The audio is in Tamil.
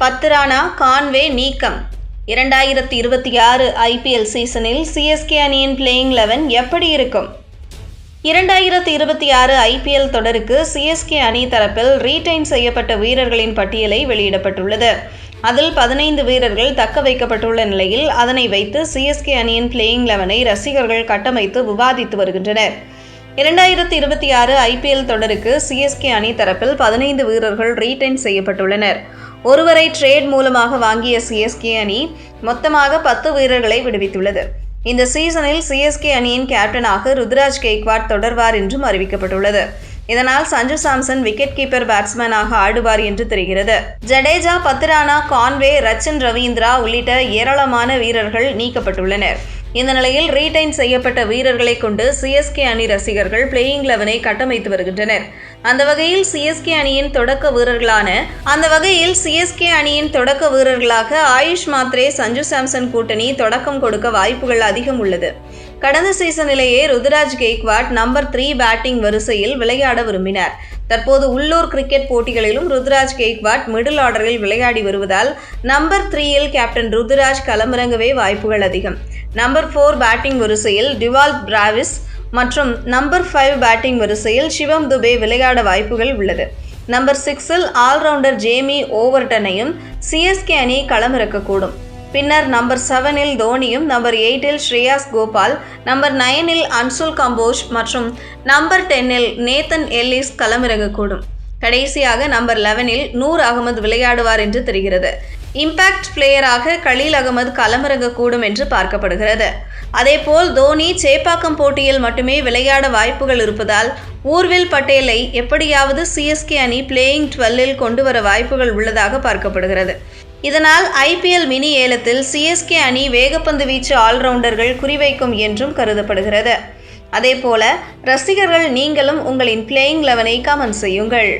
பத்துரானா கான்வே நீக்கம். இரண்டாயிரத்தி இருபத்தி ஆறு ஐபிஎல் சீசனில் சிஎஸ்கே அணியின் பிளேயிங் லெவன் எப்படி இருக்கும்? இரண்டாயிரத்தி இருபத்தி ஆறு ஐபிஎல் தொடருக்கு சிஎஸ்கே அணி தரப்பில் ரீடைன் செய்யப்பட்ட வீரர்களின் பட்டியலை வெளியிடப்பட்டுள்ளது. அதில் பதினைந்து வீரர்கள் தக்க வைக்கப்பட்டுள்ள நிலையில் அதனை வைத்து சிஎஸ்கே அணியின் பிளேயிங் லெவனை ரசிகர்கள் கட்டமைத்து விவாதித்து வருகின்றனர். இரண்டாயிரத்தி இருபத்தி ஆறு ஐபிஎல் தொடருக்கு சிஎஸ்கே அணி தரப்பில் பதினைந்து வீரர்கள் ரீடைன் செய்யப்பட்டுள்ளனர். ஒருவரை ட்ரேட் மூலமாக வாங்கிய சிஎஸ்கே அணி மொத்தமாக பத்து வீரர்களை விடுவித்துள்ளது. இந்த சீசனில் சிஎஸ்கே அணியின் கேப்டனாக ருத்ராஜ் கெய்க்வாட் தொடர்வார் என்றும் அறிவிக்கப்பட்டுள்ளது. இதனால் சஞ்சு சாம்சன் விக்கெட் கீப்பர் பேட்ஸ்மேனாக ஆடுவார் என்று தெரிகிறது. ஜடேஜா பத்ரானா கான்வே ரச்சன் ரவீந்திரா உள்ளிட்ட ஏராளமான வீரர்கள் நீக்கப்பட்டுள்ளனர். இந்த நிலையில் ரீடைன் செய்யப்பட்ட வீரர்களை கொண்டு சிஎஸ்கே அணி ரசிகர்கள் பிளேயிங் லெவனை கட்டமைத்து வருகின்றனர். அந்த வகையில் சிஎஸ்கே அணியின் தொடக்க வீரர்களான அந்த வகையில் சிஎஸ்கே அணியின் தொடக்க வீரர்களாக ஆயுஷ் மாத்ரே சஞ்சு சாம்சன் கூட்டணி தொடக்கம் கொடுக்க வாய்ப்புகள் அதிகம் உள்ளது. கடந்த சீசனிலேயே Ruturaj Gaikwad number three batting வரிசையில் விளையாட விரும்பினார். தற்போது உள்ளூர் கிரிக்கெட் போட்டிகளிலும் ருத்ராஜ் கெய்க்வாட் மிடில் ஆர்டரில் விளையாடி வருவதால் நம்பர் த்ரீயில் கேப்டன் ருத்ராஜ் களமிறங்கவே வாய்ப்புகள் அதிகம். நம்பர் ஃபோர் பேட்டிங் வரிசையில் டிவால் பிராவிஸ் மற்றும் நம்பர் ஃபைவ் பேட்டிங் வரிசையில் சிவம் துபே விளையாட வாய்ப்புகள் உள்ளது. நம்பர் சிக்ஸில் ஆல்ரவுண்டர் ஜேமி ஓவர்டனையும் சிஎஸ்கே அணி களமிறக்கக்கூடும். பின்னர் நம்பர் செவனில் தோனியும் நம்பர் எயிட்டில் ஸ்ரேயாஸ் கோபால் நம்பர் நைனில் அன்சுல் கம்போஷ் மற்றும் நம்பர் டென்னில் நேத்தன் எல்லிஸ் களமிறங்கக்கூடும். கடைசியாக நம்பர் லெவனில் நூர் அகமது விளையாடுவார் என்று தெரிகிறது. இம்பாக்ட் பிளேயராக கலீல் அகமது களமிறங்கக்கூடும் என்று பார்க்கப்படுகிறது. அதேபோல் தோனி சேப்பாக்கம் போட்டியில் மட்டுமே விளையாட வாய்ப்புகள் இருப்பதால் ஊர்வில் பட்டேலை எப்படியாவது சிஎஸ்கே அணி பிளேயிங் டுவெல்லில் கொண்டு வர வாய்ப்புகள் உள்ளதாக பார்க்கப்படுகிறது. இதனால் ஐபிஎல் மினி ஏலத்தில் சிஎஸ்கே அணி வேகப்பந்து வீச்சு ஆல்ரவுண்டர்கள் குறிவைக்கும் என்றும் கருதப்படுகிறது. அதேபோல ரசிகர்கள் நீங்களும் உங்களின் பிளேயிங் லெவனை கமெண்ட் செய்யுங்கள்.